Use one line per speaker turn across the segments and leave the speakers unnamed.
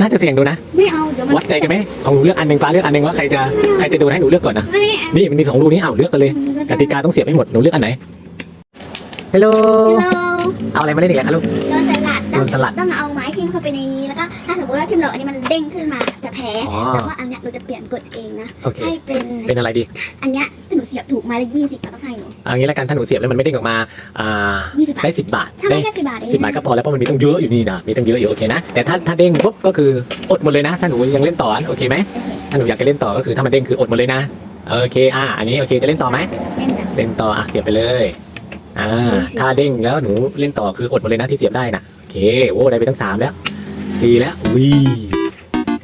น่าจะเสี่ยงดูนะ
ไม่เอาเดี๋ยวมัน
วัดใจกันไหมของหนูเลือกอันหนึ่งปลาเลือกอันหนึ่งว่าใครจะใครจะโดนให้หนูเลือกก่อนนะ
ไม่เอา
นี่มันมีสองรูนี้เอาเลือกกันเลยกติกาต้องเสียบให้หมดหนูเลือกอันไหนฮัลโหล
ฮัลโหล
เอาอะไรมาเล่นอีกแล้วคะลูก
โดนสลัด
โดนสลัด
ต้องเอาไม้ทิ่มเข้าไปในนี้แล้วก็ถ้าสมมติว่าทิ่มเราอันนี้มันเด้งขึ้นมาจะแพ้
อ๋อ
แต่ว่าอันเนี้ยเราจะเปลี่ยนกฎเองนะ
โอเค
ให้เป็น
เป็นอะไรดี
อันเนี้ยถ้า หนูเสียบถูกไม้ละยี่สิบต้องให้หนู
เอางี้แล้วกันถ้าหนูเสียบแล้วมันไม่เด้งออกมาอ่า
ยี่สิบบาท
ได้สิบบาท
ถ้า
ได้
ให้แค่สิบบาทเอง
สิบบาทก็พอแล้วเพราะมันมีตั้งเยอะอยู่นี่นะมีตั้งเยอะอยู่โอเคนะแต่ถ้าถ้าเด้งปุ๊บก็คืออดหมดเลยนะ ถ้าหนูยังเล่นต่อโอเคไหมถ้าหนูอยากจะเล่นต่อก็คือถ้ามันเด้งคืออดหมดเลยนะโอเคอ่าอันนี้โอเคจะเล่นต่อไหม
เล่นแบบ
เล่นต่ออะเสียบไปเลยอ่าถ้าเด้งแล้วหนูเล่นต่อคืออดหมดเลยนะที่เสียบได้นะโอเคโอ้ได้ไปตั้งสามแล้วสี่แล้วอุ้ย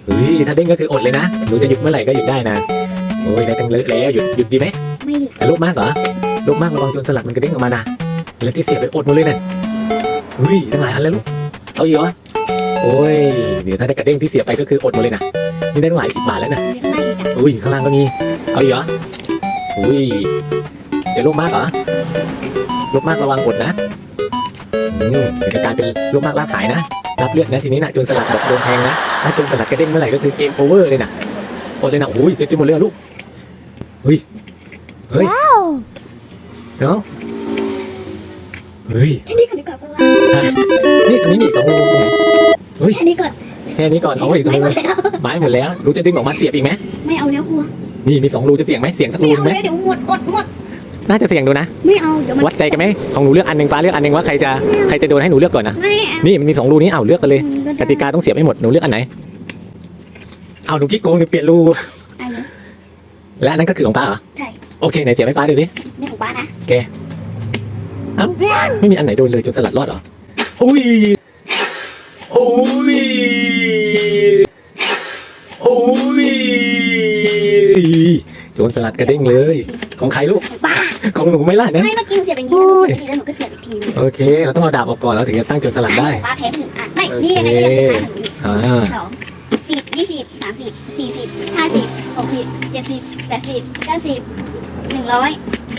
อุ้ยถ้าเด้งก็คืออดเลยนะหนูจะหยุดเมื่อไหร่ก็หยุดได้นะโอ้ยได้ตั้งเยอะแล้วหยุดหยุดดีไหม
ไม่หยุด
แต่ลูกมากเหรอลูกมากระวังโจนสลัดมันกระเด้งออกมานะแล้วที่เสียบไปอดหมดเลยนะอุ้ยตั้งหลายอันแล้วลูกเอาอีกเหรอโอ้ยเดี๋ยวถ้าได้กระเด้งที่เสียบไปก็คืออดหมดเลยนะนี่ได้ตั้งหลายสิบบาทแล้วนะ
เรียกไล่อีกอะ
อุ้ยข้างล่างก็มีเอาอีกเหรออุ้ยจะลูกมากเหรอลูกมากระวังอดนะอืมเดี๋ยวจะกลายเป็นลูกมากลากหายนะรับเลือดนะทีนี้นะโจนสลัดแบบโดนแทงนะถ้าโจนสลัดกระเด้งเมื่อไหร่ก็คือเกมโอเวอร์เลยนะอดเลยนะอุ้ยเสร็จไปหมดเลยอะลูกเฮ้ย เฮ้ยเนาะเฮ้ย
แค่นี้ก่อนดีกว่าเพราะว่า
นี่ตรงนี้มีอีกสองรูตรงไหน
แค่นี้ก่อน
แค่นี้ก่อนเอาไว้อีกตรง
ไม่หม
นึ
ด
ง
แล้ว
ไม้หมดแล้วหนูจะดึงออกมาเสียบอีกไหม
ไม่เอาแล้วกลัว
นี่มีสองรูจะเสี่ยงไหมเสี่ยงสัก
ไม่
รู
เอา
ไหม
แล้วเดี๋ยวหมดอดหมด
น่าจะเสี่ยงดูนะ
ไม่เอาเดี๋ยวมัน
วัดใจกันไหมของหนูเลือกอันหนึ่งปลาเลือกอันหนึ่งว่าใครจะใครจะโดนให้หนูเลือกก่อนนะ
ไม่เอา
นี่มันมีสองรูนี้เอาเลือกกันเลยกติกาต้องเสียบให้หมดหนูเลือกอันไหนเอาหนูขี้โกงหนูเปลี่ยนรู
อันนี้
และอันนั้นก็คือของป้าเหรอ
ใช่
โอเคไหนเสียบให้ป้าดูสิ
นี่ของป้านะ
เอ้าไม่มีอันไหนโดนเลยจนสลัดรอดเหรออุ้ยอุ้ยอุ้ยโจนสลัดกระเด้งเลย ของใครลูก
ของป้า
ของหนูไม่ล่ะนะ
ไม่เมื่อกี้เสียบอย่างนี้แล้วหนูเสียบอีกทีแล้วหนูก็เสียบอีกทีนึง
โอเค เราต้องเอาดาบออกก่อนแล้วถึงจะตั้งโจนสลัดได้
ป้าแพ้หนึ่งอะไม่นี่ยังไงก็ยังเป็นป้าของหนู
อ่า
สองสิบยี่สิบสามสิบสี่สิบห้าสิบหกสิบเจ็ดสิบแปดสิบเก้าสิบ หนึ่งร้อย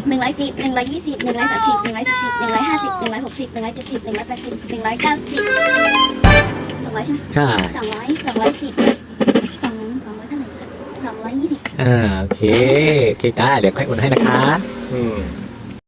หนึ่งร้อยสิบหนึ่งร้อยยี่สิบหนึ่งร้อยสามสิบหนึ่งร้อยสี่สิบหนึ่งร้อยห้าสิบหนึ่งร้อยหกสิบหนึ่งร้อยเจ็ดสิบหนึ่งร้อยแปดสิบหนึ่งร้อยเก้าสิบสองร้อยใช่ไหม
ใช่
สองร้อยสองร้อยสิบสองสองร้อยเท่าไหร่สองร้อยยี่สิบ
อ่า โอเค โอเคจ้า เดี๋ยวค่อยโอนให้นะคะ อืม